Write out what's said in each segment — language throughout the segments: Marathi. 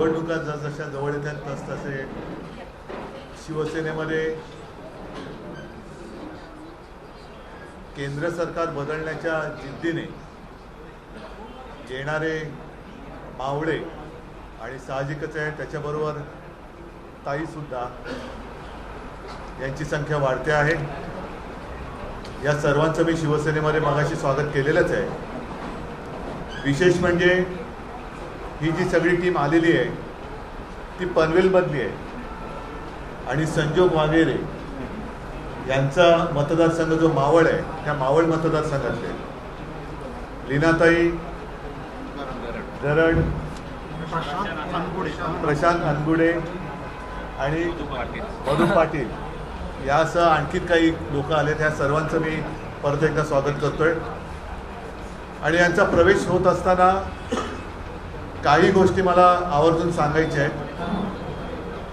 निवडणुका जसजशा जवळ येतात तसतसे शिवसेनेमध्ये केंद्र सरकार बदलण्याच्या जिद्दीने येणारे मावळे आणि साहजिकच आहे त्याच्याबरोबर ताईसुद्धा यांची संख्या वाढते आहे. या सर्वांचं मी शिवसेनेमध्ये मगाशी स्वागत केलेलंच आहे. विशेष म्हणजे ही जी सगळी टीम आलेली आहे ती पनवेलमधली आहे. आणि संजोग वागेरे यांचा मतदारसंघ जो मावळ आहे त्या मावळ मतदारसंघातले लीनाताई दरड प्रशांत अनगुडे आणि मधु पाटील. यासह आणखी काही लोक आले त्या सर्वांचं मी परत एकदा स्वागत करतोय. आणि यांचा प्रवेश होत असताना काही गोष्टी मला आवर्जून सांगायच्या आहेत.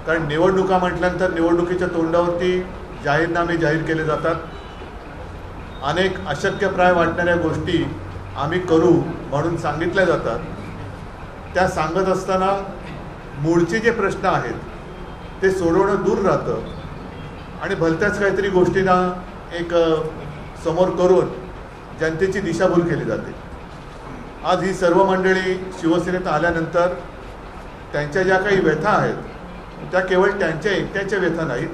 कारण निवडणुका म्हटल्यानंतर निवडणुकीच्या तोंडावरती जाहीरनामे जाहीर केले जातात. अनेक अशक्यप्राय वाटणाऱ्या गोष्टी आम्ही करू म्हणून सांगितल्या जातात. त्या सांगत असताना मूळचे जे प्रश्न आहेत ते सोडवणं दूर राहतं. आणि भलत्याच काहीतरी गोष्टींना एक समोर करून जनतेची दिशाभूल केली जाते. आज ही सर्व मंडळी शिवसेनेत आल्यानंतर त्यांच्या ज्या काही व्यथा आहेत त्या केवळ त्यांच्या एकट्याच्या व्यथा नाहीत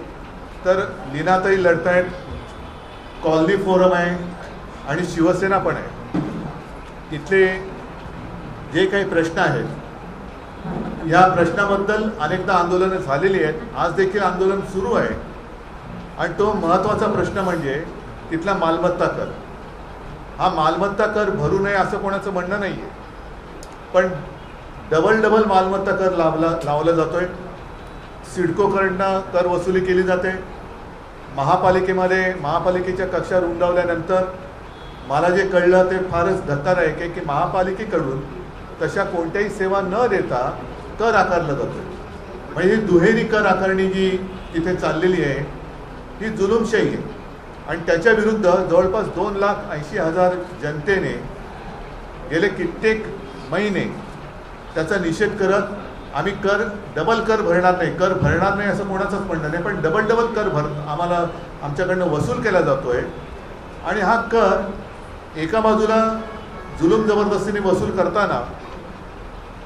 तर लीनाताई लढतायत कॉलनी फोरम आहे आणि शिवसेना पण आहे. तिथले जे काही प्रश्न आहेत या प्रश्नाबद्दल अनेकदा आंदोलनं झालेली आहेत आज देखील आंदोलन सुरू आहे. आणि तो महत्त्वाचा प्रश्न म्हणजे तिथला मालमत्ता कर. हा मालमत्ता कर भरू नये असं कोणाचं म्हणणं नाही आहे पण डबल डबल मालमत्ता कर लावला लावला आहे सिडकोकडनं कर वसुली केली जाते. महापालिकेमध्ये महापालिकेच्या कक्षा रुंदावल्यानंतर मला जे कळलं ते फारच धक्कादायक आहे की महापालिकेकडून तशा कोणत्याही सेवा न देता कर आकारला जातो म्हणजे ही दुहेरी कर आकारणी जी तिथे चाललेली आहे ही जुलुमशाही आहे. आणि त्याच्या विरुद्ध जवळपास दोन लाख ऐंशी हजार जनतेने गेले कित्येक महिने त्याचा निषेध करत आम्ही कर डबल कर भरणार नाही. कर भरणार नाही असं कोणाचंच म्हणणं नाही. पण डबल डबल कर भर आम्हाला आमच्याकडनं वसूल केला जातोय. आणि हा कर एका बाजूला जुलूम जबरदस्तीने वसूल करताना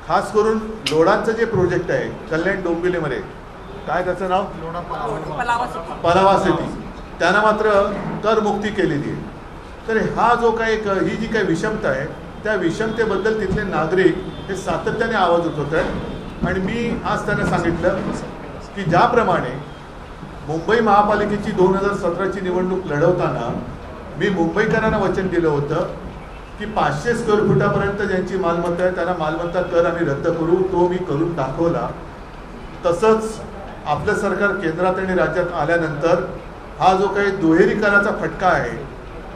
खास करून लोडांचं जे प्रोजेक्ट आहे कल्याण डोंबिवलीमध्ये काय त्याचं नाव? पलावा सिटी. त्यांना मात्र करमुक्ती केलेली आहे. तर हा जो काही एक ही जी काही विषमता आहे त्या विषमतेबद्दल तिथले नागरिक हे सातत्याने आवाज उठवत आहेत. आणि मी आज त्यांना सांगितलं की ज्याप्रमाणे मुंबई महापालिकेची दोन हजार सतराची निवडणूक लढवताना मी मुंबईकरांना वचन दिलं होतं की पाचशे स्क्वेअर फुटापर्यंत ज्यांची मालमत्ता आहे त्यांना मालमत्ता कर आम्ही रद्द करू तो मी करून दाखवला. तसंच आपलं सरकार केंद्रात आणि राज्यात आल्यानंतर हा जो काही दुहेरी कराचा फटका आहे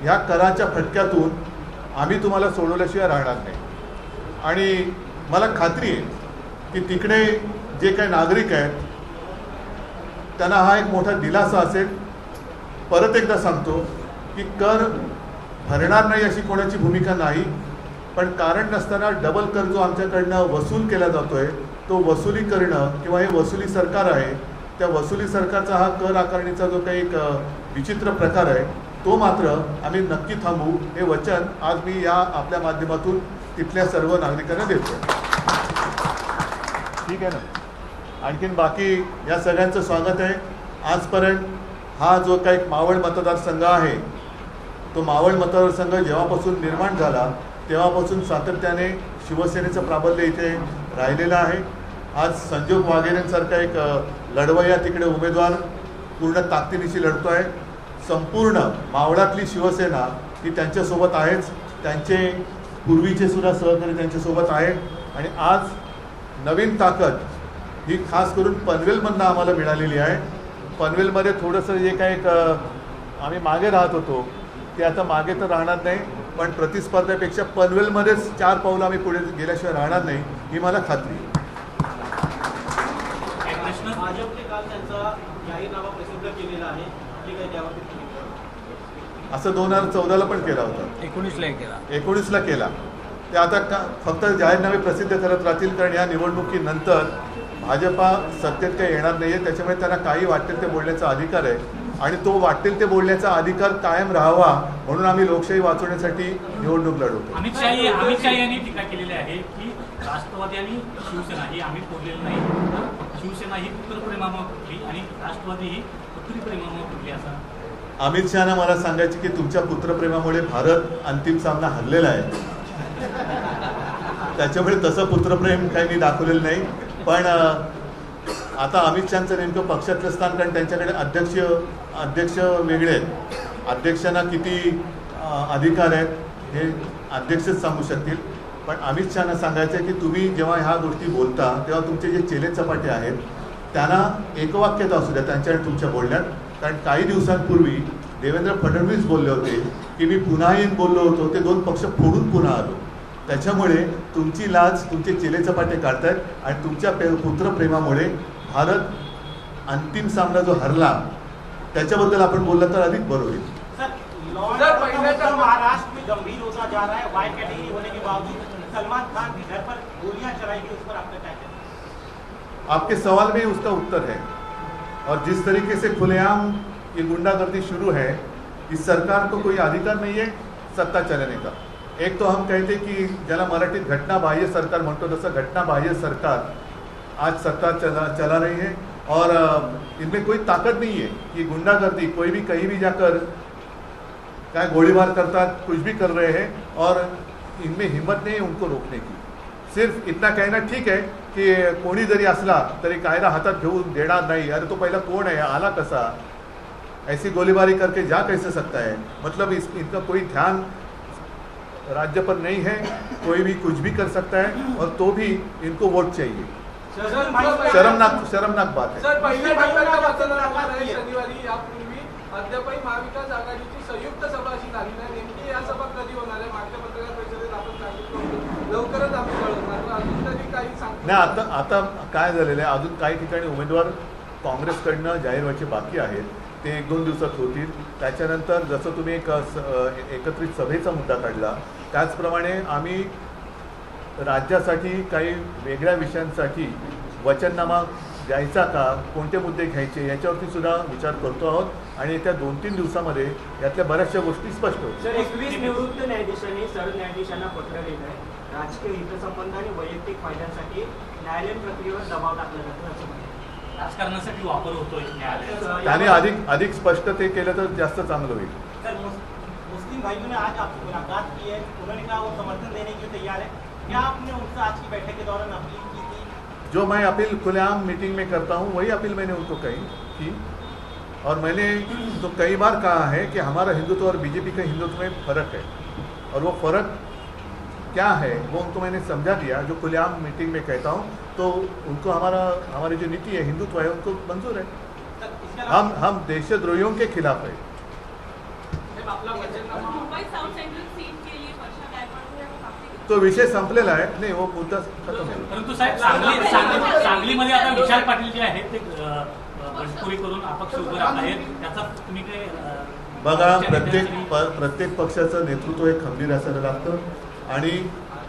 ह्या कराच्या फटक्यातून आम्ही तुम्हाला सोडवल्याशिवाय राहणार नाही. आणि मला खात्री आहे की तिकडे जे काही नागरिक आहेत त्यांना हा एक मोठा दिलासा असेल. परत एकदा सांगतो की कर भरणार नाही अशी कोणाची भूमिका नाही पण कारण नसताना डबल कर जो आमच्याकडनं वसूल केला जातो आहे तो वसुली करणं किंवा हे वसुली सरकार आहे त्या वसुली सरकारचा हा कर आकारणीचा जो काही एक विचित्र प्रकार आहे तो मात्र आम्ही नक्की थांबवू. हे वचन आज मी या आपल्या माध्यमातून तिथल्या सर्व नागरिकांना देतो ठीक आहे ना? आणखीन बाकी या सगळ्यांचं स्वागत आहे. आजपर्यंत हा जो काही मावळ मतदारसंघ आहे तो मावळ मतदारसंघ जेव्हापासून निर्माण झाला तेव्हापासून सातत्याने शिवसेनेचं प्राबल्य इथे राहिलेलं आहे. आज संजीव वाघेरेंसारखा एक लढवय्या तिकडे उमेदवार पूर्ण ताकदीनिशी लढतो आहे संपूर्ण मावळातली शिवसेना ही त्यांच्यासोबत आहेच. त्यांचे पूर्वीचे सुद्धा सहकारी त्यांच्यासोबत आहे आणि आज नवीन ताकद ही खास करून पनवेलमधनं आम्हाला मिळालेली आहे. पनवेलमध्ये थोडंसं जे काही एक आम्ही मागे राहत होतो ते आता मागे तर राहणार नाही. पण प्रतिस्पर्ध्यापेक्षा पनवेलमध्येच चार पावलं आम्ही पुढे गेल्याशिवाय राहणार नाही ही मला खात्री आहे. भाजपने काल त्यांचा जाहीरनामा प्रसिद्ध केलेला आहे? असं दोन हजार चौदाला पण केला होता. एकोणीसला एक केला. एकोणीसला केला. ते आता का फक्त जाहीरनामे प्रसिद्ध करत राहतील कारण या निवडणुकीनंतर भाजपा सत्तेत काही येणार नाही आहे त्याच्यामुळे त्यांना काही वाटेल ते बोलण्याचा अधिकार आहे. आणि तो वाटेल ते बोलण्याचा अधिकार कायम राहावा म्हणून आम्ही लोकशाही वाचवण्यासाठी निवडणूक लढवतो. अमित शाही अमित शाही यांनी टीका केलेली आहे की राष्ट्रवादी आणि शिवसेना ही आम्ही फोडलेली नाही. तर शिवसेना ही पुत्रप्रेमामुळे फुटली आणि राष्ट्रवादी ही पुत्रीप्रेमामुळे फुटली असं? अमित शहाना मला सांगायचे की तुमच्या पुत्रप्रेमामुळे भारत अंतिम सामना हरलेला आहे. त्याच्यामुळे तसं पुत्रप्रेम काही मी दाखवलेलं नाही. पण आता अमित शहाचं नेमकं पक्षातलं स्थान कारण त्यांच्याकडे अध्यक्ष अध्यक्ष वेगळे आहेत. अध्यक्षांना किती अधिकार आहेत हे अध्यक्षच सांगू शकतील. पण अमित शहाना सांगायचं आहे की तुम्ही जेव्हा ह्या गोष्टी बोलता तेव्हा तुमचे जे चेले चपाटे आहेत त्यांना एकवाक्यता असू द्या त्यांच्या तुमच्या बोलण्यात. कारण काही दिवसांपूर्वी देवेंद्र फडणवीस बोलले होते की मी पुन्हा येईन बोललो होतो ते दोन पक्ष फोडून पुन्हा आलो. त्याच्यामुळे तुमची लाज तुमचे चेले चपाटे काढतायत आणि तुमच्या पे पुत्रप्रेमामुळे भारत अंतिम सामना जो हरला त्याच्याबद्दल आपण बोललं तर अधिक बरं होईल. Sir law and sir, order का पहिल्या मुद्दा तर- महाराष्ट्र में गंभीर होता जा रहा है वाई कैटेगरी होने के बावजूद सलमान खान के घर पर गोलियां चलाई गई उस पर आपका क्या कहना है? आपके सवाल में उसका उत्तर है। और जिस तरीके से खुलेआम ये गुंडागर्दी शुरू है इस सरकार को कोई अधिकार नहीं है सत्ता चलाने का। एक तो हम कहते कि की ज्याला मराठीत घटनाबाह्य सरकार म्हणतो तसं घटनाबाह्य सरकार आज सरकार चला चला रही है और इनमें कोई ताकत नहीं है कि गुंडागर्दी, कोई भी कहीं भी जाकर क्या गोलीबार करता, कुछ भी कर रहे हैं और इनमें हिम्मत नहीं है उनको रोकने की। सिर्फ़ इतना कहना ठीक है की कोणी जरी असला तरी कायदा हातात घेऊन देणार नाही, अरे तो पहिला कोण आहे, आला कसा? ऐसी गोलीबारी करके जा कैसे सकता है? मतलब इस, इनका कोई ध्यान राज्य पर नहीं है कोई भी कुछ भी कर सकता है और तो भी इनको वोट चाहिए। शर्मनाक शर्मनाक बात है। अद्यापही महाविकास आघाडीची संयुक्त सभा अशी झाली नाही नेमकी या सभा कधी होणार आहे? मागच्या पत्रकार परिषदेत आपण सांगितलं होतं. लवकरच आम्ही कळवणार. पण अजून तरी काही सांगतो नाही आता आता काय झालेलं आहे? अजून काही ठिकाणी उमेदवार काँग्रेसकडनं जाहीर व्हायचे बाकी आहेत. ते एक दोन दिवसात होतील. त्याच्यानंतर जसं तुम्ही एक एकत्रित सभेचा मुद्दा काढला त्याचप्रमाणे आम्ही राज्यासाठी काही वेगळ्या विषयांसाठी वचननामा द्यायचा का कोणते मुद्दे घ्यायचे याच्यावरती सुद्धा विचार करतो आहोत. आणि येत्या दोन तीन दिवसामध्ये यातल्या बऱ्याचशा गोष्टी स्पष्ट होतील सर एकवीस निवृत्त न्यायाधीशांनी सरन्यायाधीशांना पत्र लिहिलंय. राजकीय हितसंबंध आणि वैयक्तिक फायद्यांसाठी न्यायालयीन प्रक्रियेवर दबाव टाकला जातो असं राजकारणासाठी वापर होतोय न्यायालयाचा. त्याने अधिक अधिक स्पष्ट ते केलं तर जास्त चांगलं होईल. मुस्लिम भाइयों ने आज आपसे मुलाकात की है। उन्होंने कहा वो समर्थन देने के लिए तैयार है। क्या आपने उनसे आज की बैठक के दौरान अपील की थी? जो मैं अपील खुलेआम मीटिंग में करता हूँ वही अपील मैंने उनको कही की और मैंने तो कई बार कहा है कि हमारा हिंदुत्व और बीजेपी का हिंदुत्व में फ़र्क है। और वो फ़र्क क्या है वो उनको मैंने समझा दिया जो खुलेआम मीटिंग में कहता हूँ। तो उनको हमारा हमारी जो नीति है हिंदुत्व है उनको मंजूर है। हम हम देशद्रोहियों के खिलाफ है। तो विषय संपलेला आहे. नाही वो मुद्दा खतम है परंतु साहेब सांगली सांगली सांगलीमध्ये आता विशाल पाटील जे आहेत ते बंडखोरी करून अपक्ष उभे आहेत. त्याचा तुम्ही काय बघा प्रत्येक प्रत्येक पक्षाचं नेतृत्व हे खंबीर असायला लागतं. आणि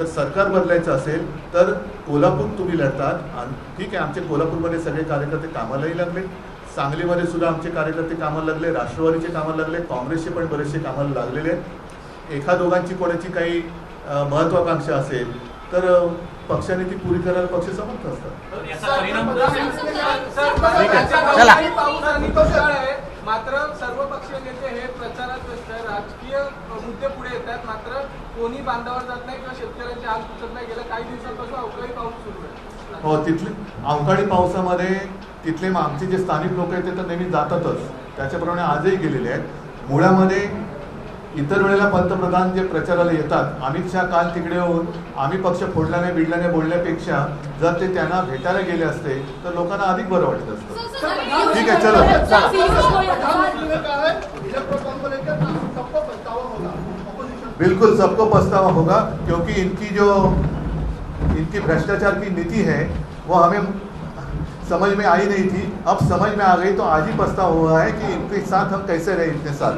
तर सरकार बदलायचं असेल तर कोल्हापूर तुम्ही लढतात आणि ठीक आहे आमचे कोल्हापूरमध्ये सगळे कार्यकर्ते कामालाही लागले सांगलीमध्ये सुद्धा आमचे कार्यकर्ते कामाला लागले राष्ट्रवादीचे कामाला लागले काँग्रेसचे पण बरेचसे कामाला लागलेले आहेत एका दोघांची कोणाची काही महत्वाकांक्षा असेल तर पक्षाने ती पुरी करायला पक्ष समर्थ असतात मात्र सर्व पक्षीय नेते हे प्रचारात राजकीय मुद्दे पुढे येत आहेत मात्र कोणी बांधावर जात नाही किंवा शेतकऱ्यांचे नाही गेल्या काही दिवसांपासून अवकाळी पाऊस सुरू आहे हो तिथले अवकाळी पावसामध्ये तिथले आमचे जे स्थानिक लोक आहेत ते तर नेहमी जातातच त्याच्याप्रमाणे आजही गेलेले आहेत मुळामध्ये इतर वेळेला पंतप्रधान जे प्रचाराला येतात अमित शहा काल तिकडे येऊन आम्ही पक्ष फोडल्याने बिडल्याने बोलण्यापेक्षा जर ते त्यांना भेटायला गेले असते तर लोकांना अधिक बरं वाटलं असतं ठीक आहे चलो बिल्कुल सबको पछतावा होगा क्योंकि इनकी जो इनकी भ्रष्टाचार की नीति है वो हमें समझ में आई नहीं थी। अब समझ में आ गई तो आज ही पछतावा हुआ है कि इनके साथ हम कैसे रहे इतने साल